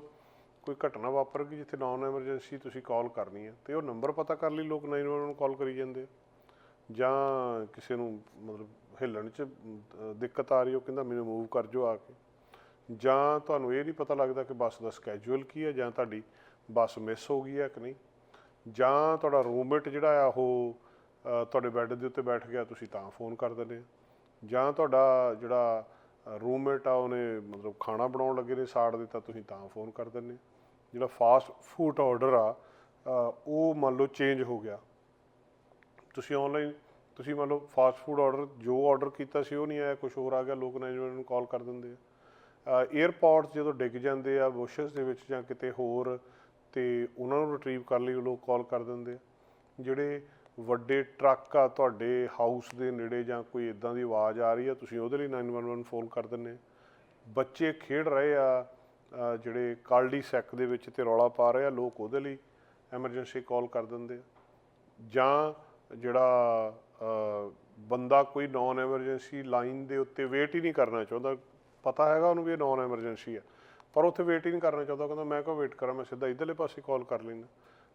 ਕੋਈ ਘਟਨਾ ਵਾਪਰ ਗਈ ਜਿੱਥੇ ਨਾਨ ਐਮਰਜੈਂਸੀ ਤੁਸੀਂ ਕਾਲ ਕਰਨੀ ਹੈ ਤੇ ਉਹ ਨੰਬਰ ਪਤਾ ਕਰ ਲਈ ਲੋਕ 911 ਨੂੰ ਕਾਲ ਕਰੀ ਜਾਂਦੇ ਆ। ਜਾਂ ਕਿਸੇ ਨੂੰ ਮਤਲਬ ਹਿੱਲਣ 'ਚ ਦਿੱਕਤ ਆ ਰਹੀ ਉਹ ਕਹਿੰਦਾ ਮੈਨੂੰ ਮੂਵ ਕਰ ਜੋ ਆ ਕੇ। ਜਾਂ ਤੁਹਾਨੂੰ ਇਹ ਨਹੀਂ ਪਤਾ ਲੱਗਦਾ ਕਿ ਬੱਸ ਦਾ ਸਕੇਜੂਲ ਕੀ ਹੈ, ਜਾਂ ਤੁਹਾਡੀ ਬੱਸ ਮਿਸ ਹੋ ਗਈ ਹੈ ਕਿ ਨਹੀਂ। ਜਾਂ ਤੁਹਾਡਾ ਰੂਮਮੇਟ ਜਿਹੜਾ ਆ, ਉਹ ਤੁਹਾਡੇ ਬੈੱਡ ਦੇ ਉੱਤੇ ਬੈਠ ਗਿਆ, ਤੁਸੀਂ ਤਾਂ ਫੋਨ ਕਰ ਦਿੰਦੇ ਆ। ਜਾਂ ਤੁਹਾਡਾ ਜਿਹੜਾ ਰੂਮਮੇਟ ਆ, ਉਹਨੇ ਮਤਲਬ ਖਾਣਾ ਬਣਾਉਣ ਲੱਗੇ ਨੇ ਸਾੜ ਦਿੱਤਾ ਤੁਸੀਂ ਤਾਂ ਫੋਨ ਕਰ ਦਿੰਦੇ ਜਿਹੜਾ ਫਾਸਟ ਫੂਡ ਆਰਡਰ ਆ ਉਹ ਮੰਨ ਲਓ ਚੇਂਜ ਹੋ ਗਿਆ। ਤੁਸੀਂ ਆਨਲਾਈਨ ਤੁਸੀਂ ਮੰਨ ਲਓ ਫਾਸਟ ਫੂਡ ਆਰਡਰ ਜੋ ਆਰਡਰ ਕੀਤਾ ਸੀ, ਉਹ ਨਹੀਂ ਆਇਆ ਕੁਝ ਹੋਰ ਆ ਗਿਆ, ਲੋਕ ਮੈਨੇਜਮੈਂਟ ਨੂੰ ਕਾਲ ਕਰ ਦਿੰਦੇ ਆ। 에ਅਰਪੋਰਟਸ ਜਦੋਂ ਡਿੱਗ ਜਾਂਦੇ ਆ ਬੁਸ਼ਸ ਦੇ ਵਿੱਚ ਜਾਂ ਕਿਤੇ ਹੋਰ, ਤੇ ਉਹਨਾਂ ਨੂੰ ਰਿਟਰੀਵ ਕਰਨ ਲਈ ਉਹ ਲੋਕ ਕਾਲ ਕਰ ਦਿੰਦੇ ਆ। ਜਿਹੜੇ ਵੱਡੇ ਟਰੱਕ ਆ, ਤੁਹਾਡੇ ਹਾਊਸ ਦੇ ਨੇੜੇ ਜਾਂ ਕੋਈ ਇਦਾਂ ਦੀ ਆਵਾਜ਼ ਆ ਰਹੀ ਆ, ਤੁਸੀਂ ਉਹਦੇ ਲਈ 911 ਫੋਨ ਕਰ ਦਿੰਦੇ ਬੱਚੇ ਖੇਡ ਰਹੇ ਆ ਜਿਹੜੇ ਕਾਲਡੀ ਸੈਕ ਦੇ ਵਿੱਚ ਤੇ ਰੌਲਾ ਪਾ ਰਹੇ ਆ, ਲੋਕ ਉਹਦੇ ਲਈ ਐਮਰਜੈਂਸੀ ਕਾਲ ਕਰ ਦਿੰਦੇ ਆ। ਜਾਂ ਜਿਹੜਾ ਬੰਦਾ ਕੋਈ ਨਾਨ ਐਮਰਜੈਂਸੀ ਲਾਈਨ ਦੇ ਉੱਤੇ ਵੇਟ ਹੀ ਨਹੀਂ ਕਰਨਾ ਚਾਹੁੰਦਾ ਪਤਾ ਹੈਗਾ ਉਹਨੂੰ ਵੀ ਇਹ ਨਾਨ ਐਮਰਜੈਂਸੀ ਆ। ਪਰ ਉੱਥੇ ਵੇਟ ਹੀ ਨਹੀਂ ਕਰਨਾ ਚਾਹੁੰਦਾ ਕਹਿੰਦਾ ਮੈਂ ਕਿਉਂ ਵੇਟ ਕਰਾਂ, ਮੈਂ ਸਿੱਧਾ ਇਧਰਲੇ ਪਾਸੇ ਕਾਲ ਕਰ ਲੈਂਦਾ।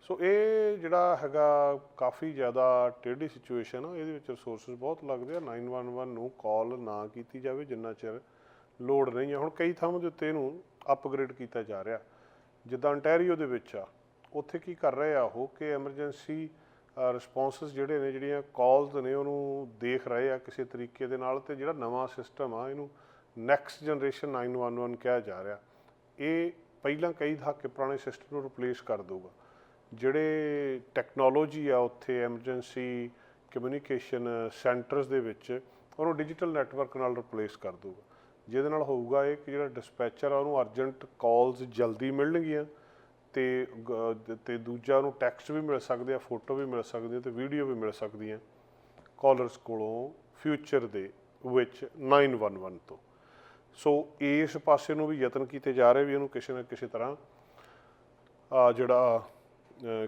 ਸੋ ਇਹ ਜਿਹੜਾ ਹੈਗਾ ਕਾਫੀ ਜ਼ਿਆਦਾ ਟੇਢੀ ਸਿਚੁਏਸ਼ਨ ਆ, ਇਹਦੇ ਵਿੱਚ ਰਿਸੋਰਸਸ ਬਹੁਤ ਲੱਗਦੇ ਆ। 911 ਨੂੰ ਕਾਲ ਨਾ ਕੀਤੀ ਜਾਵੇ, ਜਿੰਨਾ ਚਿਰ ਲੋਡ ਨਹੀਂ ਆ। ਹੁਣ ਕਈ ਥਾਵਾਂ ਦੇ ਉੱਤੇ ਇਹਨੂੰ ਅਪਗ੍ਰੇਡ ਕੀਤਾ ਜਾ ਰਿਹਾ। ਜਿੱਦਾਂ ਅੰਟੈਰੀਓ ਦੇ ਵਿੱਚ ਆ, ਉੱਥੇ ਕੀ ਕਰ ਰਹੇ ਆ ਉਹ ਕਿ ਐਮਰਜੈਂਸੀ ਰਿਸਪੌਂਸਸ ਜਿਹੜੇ ਨੇ, ਜਿਹੜੀਆਂ ਕਾਲਸ ਨੇ, ਉਹਨੂੰ ਦੇਖ ਰਹੇ ਆ ਕਿਸੇ ਤਰੀਕੇ ਦੇ ਨਾਲ ਤੇ ਜਿਹੜਾ ਨਵਾਂ ਸਿਸਟਮ ਆ, ਇਹਨੂੰ ਨੈਕਸਟ ਜਨਰੇਸ਼ਨ 911 ਕਿਹਾ ਜਾ ਰਿਹਾ, ਇਹ ਪਹਿਲਾਂ ਕਈ ਦਹਾਕੇ ਪੁਰਾਣੇ ਸਿਸਟਮ ਨੂੰ ਰਿਪਲੇਸ ਕਰ ਦਊਗਾ। ਜਿਹੜੇ ਟੈਕਨੋਲੋਜੀ ਆ ਉੱਥੇ ਐਮਰਜੈਂਸੀ ਕਮਿਊਨੀਕੇਸ਼ਨ ਸੈਂਟਰਸ ਦੇ ਵਿੱਚ, ਉਹਨੂੰ ਡਿਜੀਟਲ ਨੈਟਵਰਕ ਨਾਲ ਰਿਪਲੇਸ ਕਰ ਦਊਗਾ। ਜਿਹਦੇ ਨਾਲ ਹੋਊਗਾ ਇਹ ਕਿ ਜਿਹੜਾ ਡਿਸਪੈਚਰ ਆ, ਉਹਨੂੰ ਅਰਜੈਂਟ ਕਾਲਸ ਜਲਦੀ ਮਿਲਣਗੀਆਂ ਤੇ ਗ- ਤੇ ਦੂਜਾ ਉਹਨੂੰ ਟੈਕਸਟ ਵੀ ਮਿਲ ਸਕਦੇ ਆ ਫੋਟੋ ਵੀ ਮਿਲ ਸਕਦੀ ਆ ਤੇ ਵੀਡੀਓ ਵੀ ਮਿਲ ਸਕਦੀਆਂ। ਕਾਲਰਸ ਕੋਲੋਂ ਫਿਊਚਰ ਦੇ ਵਿੱਚ 911 ਤੋਂ। ਸੋ ਇਸ ਪਾਸੇ ਨੂੰ ਵੀ ਯਤਨ ਕੀਤੇ ਜਾ ਰਹੇ ਵੀ ਇਹਨੂੰ ਕਿਸੇ ਨਾ ਕਿਸੇ ਤਰ੍ਹਾਂ, ਆ ਜਿਹੜਾ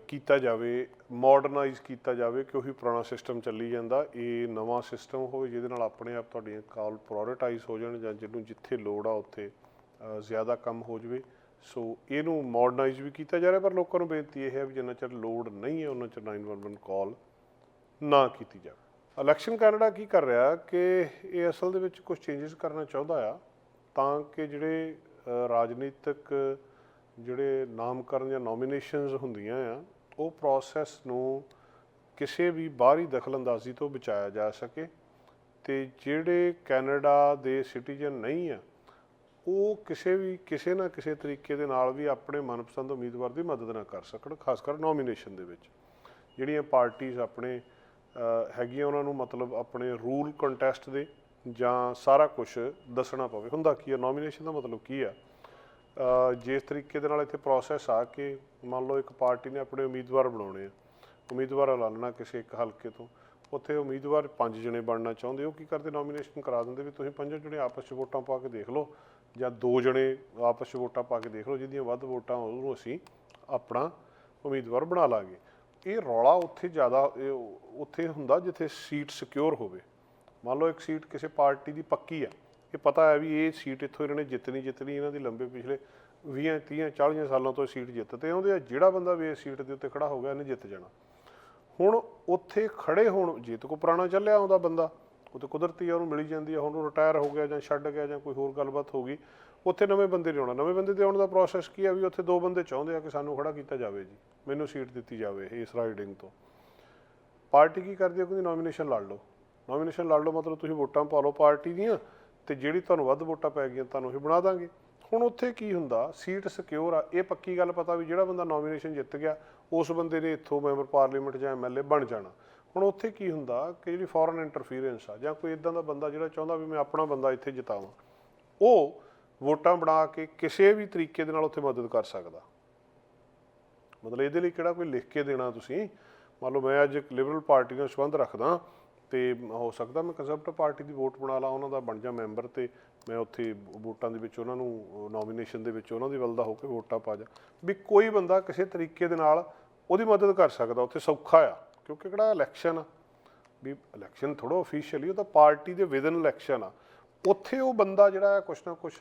ਕੀਤਾ ਜਾਵੇ ਮਾਡਰਨਾਈਜ਼ ਕੀਤਾ ਜਾਵੇ ਕਿ ਉਹੀ ਪੁਰਾਣਾ ਸਿਸਟਮ ਚੱਲੀ ਜਾਂਦਾ। ਇਹ ਨਵਾਂ ਸਿਸਟਮ ਹੋਵੇ ਜਿਹਦੇ ਨਾਲ ਆਪਣੇ ਆਪ ਤੁਹਾਡੀਆਂ ਕਾਲ ਪ੍ਰਾਇੋਰਟਾਈਜ਼ ਹੋ ਜਾਣ ਜਾਂ ਜਿਹਨੂੰ ਜਿੱਥੇ ਲੋੜ ਆ ਉੱਥੇ ਜ਼ਿਆਦਾ ਕੰਮ ਹੋ ਜਾਵੇ। ਸੋ ਇਹਨੂੰ ਮਾਡਰਨਾਈਜ਼ ਵੀ ਕੀਤਾ ਜਾ ਰਿਹਾ, ਪਰ ਲੋਕਾਂ ਨੂੰ ਬੇਨਤੀ ਇਹ ਹੈ ਵੀ ਜਿੰਨਾ ਚਿਰ ਲੋੜ ਨਹੀਂ ਹੈ, ਉਹਨਾਂ ਚਿਰ 911 ਕਾਲ ਨਾ ਕੀਤੀ ਜਾਵੇ। ਇਲੈਕਸ਼ਨ ਕੈਨੇਡਾ ਕੀ ਕਰ ਰਿਹਾ ਕਿ ਇਹ ਅਸਲ ਦੇ ਵਿੱਚ ਕੁਝ ਚੇਂਜਸ ਕਰਨਾ ਚਾਹੁੰਦਾ ਆ। ਤਾਂ ਕਿ ਜਿਹੜੇ ਰਾਜਨੀਤਿਕ ਜਿਹੜੇ ਨਾਮਕਰਨ ਜਾਂ ਨੋਮੀਨੇਸ਼ਨਸ ਹੁੰਦੀਆਂ ਆ, ਉਹ ਪ੍ਰੋਸੈਸ ਨੂੰ ਕਿਸੇ ਵੀ ਬਾਹਰੀ ਦਖਲਅੰਦਾਜ਼ੀ ਤੋਂ ਬਚਾਇਆ ਜਾ ਸਕੇ ਤੇ ਜਿਹੜੇ ਕੈਨੇਡਾ ਦੇ ਸਿਟੀਜ਼ਨ ਨਹੀਂ ਆ, ਉਹ ਕਿਸੇ ਵੀ, ਕਿਸੇ ਨਾ ਕਿਸੇ ਤਰੀਕੇ ਦੇ ਨਾਲ ਵੀ ਆਪਣੇ ਮਨਪਸੰਦ ਉਮੀਦਵਾਰ ਦੀ ਮਦਦ ਨਾ ਕਰ ਸਕਣ, ਖਾਸ ਕਰ ਨੋਮੀਨੇਸ਼ਨ ਦੇ ਵਿੱਚ। ਜਿਹੜੀਆਂ ਪਾਰਟੀਆਂ ਆਪਣੇ ਹੈਗੀਆਂ ਉਹਨਾਂ ਨੂੰ ਮਤਲਬ ਆਪਣੇ ਰੂਲ ਕੰਟੈਸਟ ਦੇ ਜਾਂ ਸਾਰਾ ਕੁਝ ਦੱਸਣਾ ਪਵੇ। ਹੁੰਦਾ ਕੀ ਹੈ ਨੋਮੀਨੇਸ਼ਨ ਦਾ ਮਤਲਬ ਕੀ ਆ? ਜਿਸ ਤਰੀਕੇ ਦੇ ਨਾਲ ਇੱਥੇ ਪ੍ਰੋਸੈਸ ਆ ਕਿ ਮੰਨ ਲਓ ਇੱਕ ਪਾਰਟੀ ਨੇ ਆਪਣੇ ਉਮੀਦਵਾਰ ਬਣਾਉਣੇ ਆ, ਉਮੀਦਵਾਰ ਐਲਾਨਣਾ ਕਿਸੇ ਇੱਕ ਹਲਕੇ ਤੋਂ, ਉੱਥੇ ਉਮੀਦਵਾਰ ਪੰਜ ਜਣੇ ਬਣਨਾ ਚਾਹੁੰਦੇ ਉਹ ਕੀ ਕਰਦੇ? ਨੋਮੀਨੇਸ਼ਨ ਕਰਾ ਦਿੰਦੇ ਵੀ ਤੁਸੀਂ ਪੰਜੋ ਜਣੇ ਆਪਸ 'ਚ ਵੋਟਾਂ ਪਾ ਕੇ ਦੇਖ ਲਓ ਜਾਂ ਦੋ ਜਣੇ ਆਪਸ 'ਚ ਵੋਟਾਂ ਪਾ ਕੇ ਦੇਖ ਲਓ, ਜਿਹਦੀਆਂ ਵੱਧ ਵੋਟਾਂ ਉਹਨੂੰ ਅਸੀਂ ਆਪਣਾ ਉਮੀਦਵਾਰ ਬਣਾ ਲਾਂਗੇ। ਇਹ ਰੌਲਾ ਉੱਥੇ ਜ਼ਿਆਦਾ ਉੱਥੇ ਹੁੰਦਾ ਜਿੱਥੇ ਸੀਟ ਸਿਕਿਉਰ ਹੋਵੇ। ਮੰਨ ਲਓ ਇੱਕ ਸੀਟ ਕਿਸੇ ਪਾਰਟੀ ਦੀ ਪੱਕੀ ਆ, ਇਹ ਪਤਾ ਹੈ ਵੀ ਇਹ ਸੀਟ ਇੱਥੋਂ ਇਹਨਾਂ ਨੇ ਜਿੱਤਣੀ ਜਿੱਤਣੀ ਇਹਨਾਂ ਦੀ ਲੰਬੇ ਪਿਛਲੇ 20 30 40 ਸਾਲਾਂ ਤੋਂ ਸੀਟ ਜਿੱਤਦੇ ਆਉਂਦੇ ਆ ਜਿਹੜਾ ਬੰਦਾ ਵੀ ਇਸ ਸੀਟ ਦੇ ਉੱਤੇ ਖੜਾ ਹੋ ਗਿਆ, ਇਹਨੇ ਜਿੱਤ ਜਾਣਾ। ਹੁਣ ਉੱਥੇ ਖੜੇ ਹੋਣ, ਜੇ ਤੇ ਕੋ ਪੁਰਾਣਾ ਚੱਲਿਆ ਆਉਂਦਾ ਬੰਦਾ, ਉਹ ਤੇ ਕੁਦਰਤੀ ਆ, ਉਹਨੂੰ ਮਿਲੀ ਜਾਂਦੀ ਆ, ਹੁਣ ਉਹ ਰਿਟਾਇਰ ਹੋ ਗਿਆ ਜਾਂ ਛੱਡ ਗਿਆ ਜਾਂ ਕੋਈ ਹੋਰ ਗੱਲਬਾਤ ਹੋ ਗਈ, ਉੱਥੇ ਨਵੇਂ ਬੰਦੇ ਨੇ ਆਉਣਾ ਨਵੇਂ ਬੰਦੇ ਦੇ ਆਉਣ ਦਾ ਪ੍ਰੋਸੈਸ ਕੀ ਆ ਵੀ ਉੱਥੇ ਦੋ ਬੰਦੇ ਚਾਹੁੰਦੇ ਆ ਕਿ ਸਾਨੂੰ ਖੜਾ ਕੀਤਾ ਜਾਵੇ ਜੀ, ਮੈਨੂੰ ਸੀਟ ਦਿੱਤੀ ਜਾਵੇ ਇਸ ਰਾਈਡਿੰਗ ਤੋਂ। ਪਾਰਟੀ ਕੀ ਕਰਦੀ ਹੈ ਕਹਿੰਦੀ ਨੋਮੀਨੇਸ਼ਨ ਲੜ ਲਓ। ਨੋਮੀਨੇਸ਼ਨ ਲੜ ਲਓ, ਮਤਲਬ ਤੁਸੀਂ ਵੋਟਾਂ ਪਾ ਲਓ ਪਾਰਟੀ ਦੀਆਂ ਤੇ ਜਿਹੜੀ ਤੁਹਾਨੂੰ ਵੱਧ ਵੋਟਾਂ ਪੈ ਗਈਆਂ ਤੁਹਾਨੂੰ ਹੀ ਬਣਾ ਦਾਂਗੇ। ਹੁਣ ਉੱਥੇ ਕੀ ਹੁੰਦਾ? ਸੀਟ ਸਿਕਿਉਰ ਆ। ਇਹ ਪੱਕੀ ਗੱਲ ਪਤਾ ਵੀ ਜਿਹੜਾ ਬੰਦਾ ਨੋਮੀਨੇਸ਼ਨ ਜਿੱਤ ਗਿਆ, ਉਸ ਬੰਦੇ ਨੇ ਇੱਥੋਂ ਮੈਂਬਰ ਪਾਰਲੀਮੈਂਟ ਜਾਂ ਐਮਐਲਏ ਬਣ ਜਾਣਾ। ਹੁਣ ਉੱਥੇ ਕੀ ਹੁੰਦਾ ਕਿ ਜਿਹੜੀ ਫੋਰਨ ਇੰਟਰਫੀਰੈਂਸ ਆ ਜਾਂ ਕੋਈ ਇਦਾਂ ਦਾ ਬੰਦਾ ਜਿਹੜਾ ਚਾਹੁੰਦਾ ਵੀ ਮੈਂ ਆਪਣਾ ਬੰਦਾ ਇੱਥੇ ਜਿਤਾਵਾਂ, ਉਹ ਵੋਟਾਂ ਬਣਾ ਕੇ ਕਿਸੇ ਵੀ ਤਰੀਕੇ ਦੇ ਨਾਲ ਉੱਥੇ ਮਦਦ ਕਰ ਸਕਦਾ। ਮਤਲਬ ਇਹਦੇ ਲਈ ਕਿਹੜਾ ਕੋਈ ਲਿਖ ਕੇ ਦੇਣਾ ਤੁਸੀਂ? ਮੰਨ ਲਓ ਮੈਂ ਅੱਜ ਲਿਬਰਲ ਪਾਰਟੀ ਨਾਲ ਸੰਬੰਧ ਰੱਖਦਾ ਤੇ ਹੋ ਸਕਦਾ ਮੈਂ ਕੰਜ਼ਰਵੇਟਿਵ ਪਾਰਟੀ ਦੀ ਵੋਟ ਬਣਾ ਲਾ, ਉਹਨਾਂ ਦਾ ਬਣ ਜਾ ਮੈਂਬਰ ਤੇ ਮੈਂ ਉੱਥੇ ਵੋਟਾਂ ਦੇ ਵਿੱਚ ਉਹਨਾਂ ਨੂੰ ਨੋਮੀਨੇਸ਼ਨ ਦੇ ਵਿੱਚ ਉਹਨਾਂ ਦੀ ਵੱਲ ਦਾ ਹੋ ਕੇ ਵੋਟਾਂ ਪਾ ਜਾ। ਵੀ ਕੋਈ ਬੰਦਾ ਕਿਸੇ ਤਰੀਕੇ ਦੇ ਨਾਲ ਉਹਦੀ ਮਦਦ ਕਰ ਸਕਦਾ, ਉੱਥੇ ਸੌਖਾ ਆ। ਕਿਉਂਕਿ ਕਿਹੜਾ ਇਲੈਕਸ਼ਨ ਆ? ਵੀ ਇਲੈਕਸ਼ਨ ਥੋੜਾ ਅਫੀਸ਼ੀਅਲੀ ਉਹ ਤਾਂ ਪਾਰਟੀ ਦੇ ਵਿਦਨ ਇਲੈਕਸ਼ਨ ਆ। ਉੱਥੇ ਉਹ ਬੰਦਾ ਜਿਹੜਾ ਹੈ ਕੁਛ ਨਾ ਕੁਛ,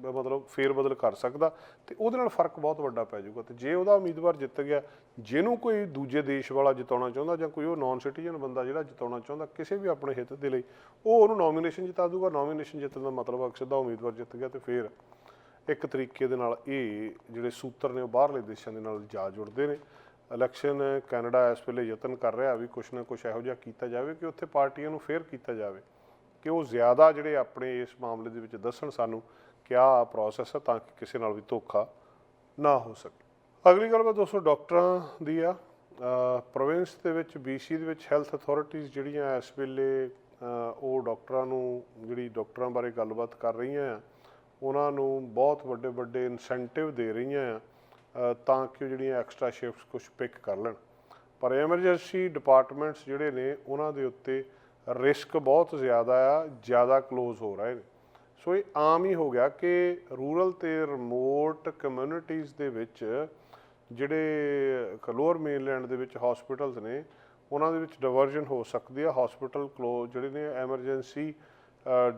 ਮਤਲਬ ਫੇਰ ਬਦਲ ਕਰ ਸਕਦਾ ਤੇ ਉਹਦੇ ਨਾਲ ਫ਼ਰਕ ਬਹੁਤ ਵੱਡਾ ਪੈ ਜਾਊਗਾ ਤੇ ਜੇ ਉਹਦਾ ਉਮੀਦਵਾਰ ਜਿੱਤ ਗਿਆ, ਜਿਹਨੂੰ ਕੋਈ ਦੂਜੇ ਦੇਸ਼ ਵਾਲਾ ਜਿਤਾਉਣਾ ਚਾਹੁੰਦਾ ਜਾਂ ਕੋਈ ਉਹ ਨਾਨ ਸਿਟੀਜ਼ਨ ਬੰਦਾ ਜਿਹੜਾ ਜਿਤਾਉਣਾ ਚਾਹੁੰਦਾ, ਕਿਸੇ ਵੀ ਆਪਣੇ ਹਿੱਤ ਦੇ ਲਈ, ਉਹ ਉਹਨੂੰ ਨੋਮੀਨੇਸ਼ਨ ਜਿਤਾ ਦੂਗਾ ਨੋਮੀਨੇਸ਼ਨ ਜਿੱਤਣ ਦਾ ਮਤਲਬ ਅਕਸਰ ਦਾ ਉਮੀਦਵਾਰ ਜਿੱਤ ਗਿਆ ਤੇ ਫੇਰ ਇੱਕ ਤਰੀਕੇ ਦੇ ਨਾਲ ਇਹ ਜਿਹੜੇ ਸੂਤਰ ਨੇ ਉਹ ਬਾਹਰਲੇ ਦੇਸ਼ਾਂ ਦੇ ਨਾਲ ਜਾ ਜੁੜਦੇ ਨੇ। ਇਲੈਕਸ਼ਨ ਕੈਨੇਡਾ ਇਸ ਵੇਲੇ ਯਤਨ ਕਰ ਰਿਹਾ ਵੀ ਕੁਛ ਨਾ ਕੁਛ ਇਹੋ ਜਿਹਾ ਕੀਤਾ ਜਾਵੇ ਕਿ ਉੱਥੇ ਪਾਰਟੀਆਂ ਨੂੰ ਫੇਰ ਕੀਤਾ ਜਾਵੇ। ਕਿ ਉਹ ਜ਼ਿਆਦਾ ਜਿਹੜੇ ਆਪਣੇ ਇਸ ਮਾਮਲੇ ਦੇ ਵਿੱਚ ਦੱਸਣ ਸਾਨੂੰ ਕਿਆ ਆਹ ਪ੍ਰੋਸੈਸ ਹੈ ਤਾਂ ਕਿ ਕਿਸੇ ਨਾਲ ਵੀ ਧੋਖਾ ਨਾ ਹੋ ਸਕੇ। ਅਗਲੀ ਗੱਲ ਮੈਂ ਦੋਸਤੋ ਡਾਕਟਰਾਂ ਦੀ ਆ। ਪ੍ਰੋਵਿੰਸ ਦੇ ਵਿੱਚ BC ਦੇ ਵਿੱਚ ਹੈਲਥ ਅਥਾਰਟੀਆਂ ਜਿਹੜੀਆਂ ਇਸ ਵੇਲੇ ਉਹ ਡਾਕਟਰਾਂ ਨੂੰ, ਜਿਹੜੀ ਡਾਕਟਰਾਂ ਬਾਰੇ ਗੱਲਬਾਤ ਕਰ ਰਹੀਆਂ ਆ, ਉਹਨਾਂ ਨੂੰ ਬਹੁਤ ਵੱਡੇ ਵੱਡੇ ਇਨਸੈਂਟਿਵ ਦੇ ਰਹੀਆਂ ਆ ਤਾਂ ਕਿ ਉਹ ਜਿਹੜੀਆਂ ਐਕਸਟਰਾ ਸ਼ਿਫਟਸ ਕੁਝ ਪਿਕ ਕਰ ਲੈਣ। ਪਰ ਐਮਰਜੈਂਸੀ ਡਿਪਾਰਟਮੈਂਟਸ ਜਿਹੜੇ ਨੇ, ਉਹਨਾਂ ਦੇ ਉੱਤੇ ਰਿਸਕ ਬਹੁਤ ਜ਼ਿਆਦਾ ਆ, ਜ਼ਿਆਦਾ ক্লোਜ਼ ਹੋ ਰਹੇ ਨੇ। ਸੋ ਇਹ ਆਮ ਹੀ ਹੋ ਗਿਆ ਕਿ ਰੂਰਲ ਤੇ ਰਿਮੋਟ ਕਮਿਊਨਿਟੀਆਂ ਦੇ ਵਿੱਚ ਜਿਹੜੇ ਕਲੋਰ ਮੇਨਲੈਂਡ ਦੇ ਵਿੱਚ ਹਸਪੀਟਲਸ ਨੇ, ਉਹਨਾਂ ਦੇ ਵਿੱਚ ਡਿਵਰਜਨ ਹੋ ਸਕਦੀ ਆ। ਹਸਪੀਟਲ ਕਲੋਜ਼ ਜਿਹੜੇ ਨੇ ਐਮਰਜੈਂਸੀ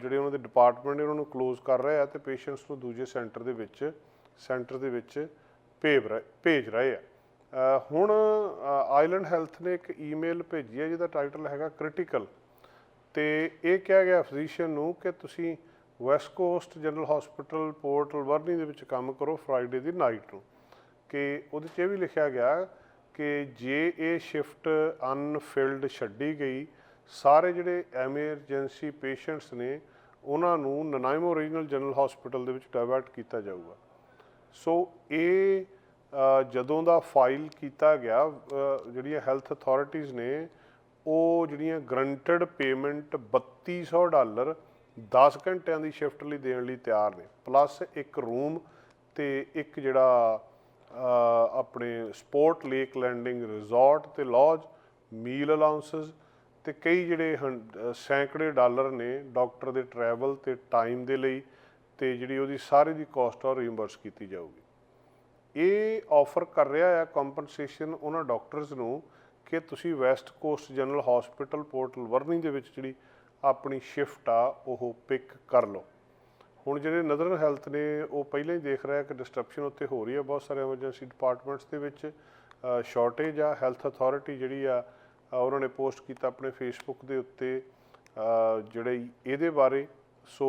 ਜਿਹੜੇ ਉਹਨਾਂ ਦੇ ਡਿਪਾਰਟਮੈਂਟ ਨੇ, ਉਹਨਾਂ ਨੂੰ ক্লোਜ਼ ਕਰ ਰਹੇ ਆ ਤੇ ਪੇਸ਼ੈਂਟਸ ਨੂੰ ਦੂਜੇ ਸੈਂਟਰ ਦੇ ਵਿੱਚ ਸੈਂਟਰ ਦੇ ਵਿੱਚ ਭੇਜ ਰਹੇ ਭੇਜ ਰਹੇ ਆ। ਹੁਣ ਆਈਲੈਂਡ ਹੈਲਥ ਨੇ ਇੱਕ ਈਮੇਲ ਭੇਜੀ ਹੈ ਜਿਹਦਾ ਟਾਈਟਲ ਹੈਗਾ ਕ੍ਰਿਟੀਕਲ ਤੇ ਇਹ ਕਿਹਾ ਗਿਆ ਫਿਜ਼ੀਸ਼ੀਅਨ ਨੂੰ ਕਿ ਤੁਸੀਂ West Coast General Hospital Port ਵਰਨੀ ਦੇ ਵਿੱਚ ਕੰਮ ਕਰੋ ਫਰਾਈਡੇ ਦੀ ਨਾਈਟ ਨੂੰ। ਕਿ ਉਹਦੇ 'ਚ ਇਹ ਵੀ ਲਿਖਿਆ ਗਿਆ ਕਿ ਜੇ ਇਹ ਸ਼ਿਫਟ ਅਨਫਿਲਡ ਛੱਡੀ ਗਈ, ਸਾਰੇ ਜਿਹੜੇ ਐਮਰਜੈਂਸੀ ਪੇਸ਼ੈਂਟਸ ਨੇ, ਉਹਨਾਂ ਨੂੰ ਨਨਾਇਮੋ ਰੀਜਨਲ ਜਨਰਲ ਹਸਪੀਟਲ ਦੇ ਵਿੱਚ ਡਾਇਵਰਟ ਕੀਤਾ ਜਾਊਗਾ। ਸੋ ਇਹ ਜਦੋਂ ਦਾ ਫਾਈਲ ਕੀਤਾ ਗਿਆ ਜਿਹੜੀਆਂ ਹੈਲਥ ਅਥਾਰਟੀਆਂ ਨੇ ਉਹ ਜਿਹੜੀਆਂ ਗਰੰਟਡ ਪੇਮੈਂਟ 3200 ਡਾਲਰ 10 ਘੰਟਿਆਂ ਦੀ ਸ਼ਿਫਟ ਲਈ ਦੇਣ ਲਈ ਤਿਆਰ ਨੇ। ਪਲੱਸ ਇੱਕ ਰੂਮ ਤੇ ਇੱਕ ਜਿਹੜਾ ਆਪਣੇ ਸਪੋਰਟ ਲੇਕ ਲੈਂਡਿੰਗ ਰਿਜ਼ੋਰਟ ਤੇ ਲੌਜ ਮੀਲ ਅਲਾਉਂਸਸ ਤੇ ਕਈ ਜਿਹੜੇ ਹੰ- ਸੈਂਕੜੇ ਡਾਲਰ ਨੇ ਡਾਕਟਰ ਦੇ ਟਰੈਵਲ ਤੇ ਟਾਈਮ ਦੇ ਲਈ ਤੇ ਜਿਹੜੀ ਉਹਦੀ ਸਾਰੀ ਦੀ ਕਾਸਟ ਆ ਰੀਇੰਬਰਸ ਕੀਤੀ ਜਾਊਗੀ। ਇਹ ਆਫਰ ਕਰ ਰਿਹਾ ਹੈ ਕੰਪਨਸੇਸ਼ਨ ਉਹਨਾਂ ਡਾਕਟਰਸ ਨੂੰ ਕਿ ਤੁਸੀਂ ਵੈਸਟ ਕੋਸਟ ਜਨਰਲ ਹਸਪੀਟਲ ਪੋਰਟਲ ਵਰਨਿੰਗ ਦੇ ਵਿੱਚ ਜਿਹੜੀ ਆਪਣੀ ਸ਼ਿਫਟ ਆ, ਉਹ ਪਿਕ ਕਰ ਲਓ। ਹੁਣ ਜਿਹੜੇ ਨਦਰਨ ਹੈਲਥ ਨੇ, ਉਹ ਪਹਿਲਾਂ ਹੀ ਦੇਖ ਰਿਹਾ ਕਿ ਡਿਸਟਰਪਸ਼ਨ ਉੱਥੇ ਹੋ ਰਹੀ ਹੈ ਬਹੁਤ ਸਾਰੇ ਐਮਰਜੈਂਸੀ ਡਿਪਾਰਟਮੈਂਟਸ ਦੇ ਵਿੱਚ। ਸ਼ਾਰਟੇਜ ਆ ਹੈਲਥ ਅਥਾਰਟੀ ਜਿਹੜੀ ਆ ਉਹਨਾਂ ਨੇ ਪੋਸਟ ਕੀਤਾ ਆਪਣੇ ਫੇਸਬੁੱਕ ਦੇ ਉੱਤੇ ਜਿਹੜੇ ਇਹਦੇ ਬਾਰੇ। ਸੋ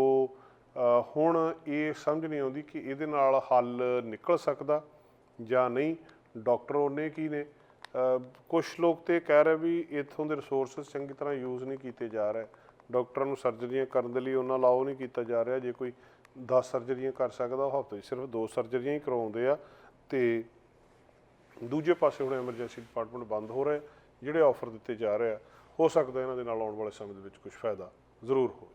ਹੁਣ ਇਹ ਸਮਝ ਨਹੀਂ ਆਉਂਦੀ ਕਿ ਇਹਦੇ ਨਾਲ ਹੱਲ ਨਿਕਲ ਸਕਦਾ ਜਾਂ ਨਹੀਂ। ਡਾਕਟਰ ਉਹਨੇ ਕੀ ਨੇ? ਕੁਝ ਲੋਕ ਤੇ ਕਹਿ ਰਹੇ ਵੀ ਇਥੋਂ ਦੇ ਰਿਸੋਰਸਸ ਚੰਗੀ ਤਰ੍ਹਾਂ ਯੂਜ਼ ਨਹੀਂ ਕੀਤੇ ਜਾ ਰਹੇ। ਡਾਕਟਰਾਂ ਨੂੰ ਸਰਜਰੀਆਂ ਕਰਨ ਦੇ ਲਈ ਉਹਨਾਂ ਲਾਓ ਨਹੀਂ ਕੀਤਾ ਜਾ ਰਿਹਾ। ਜੇ ਕੋਈ 10 ਸਰਜਰੀਆਂ ਕਰ ਸਕਦਾ, ਉਹ ਹਫ਼ਤੇ ਸਿਰਫ ਦੋ ਸਰਜਰੀਆਂ ਹੀ ਕਰਾਉਂਦੇ ਆ ਤੇ ਦੂਜੇ ਪਾਸੇ ਹੁਣ ਐਮਰਜੈਂਸੀ ਡਿਪਾਰਟਮੈਂਟ ਬੰਦ ਹੋ ਰਹੇ, ਜਿਹੜੇ ਆਫਰ ਦਿੱਤੇ ਜਾ ਰਹੇ ਆ। ਹੋ ਸਕਦਾ ਇਹਨਾਂ ਦੇ ਨਾਲ ਆਉਣ ਵਾਲੇ ਸਮੇਂ ਦੇ ਵਿੱਚ ਕੁਝ ਫਾਇਦਾ ਜ਼ਰੂਰ ਹੋਵੇ।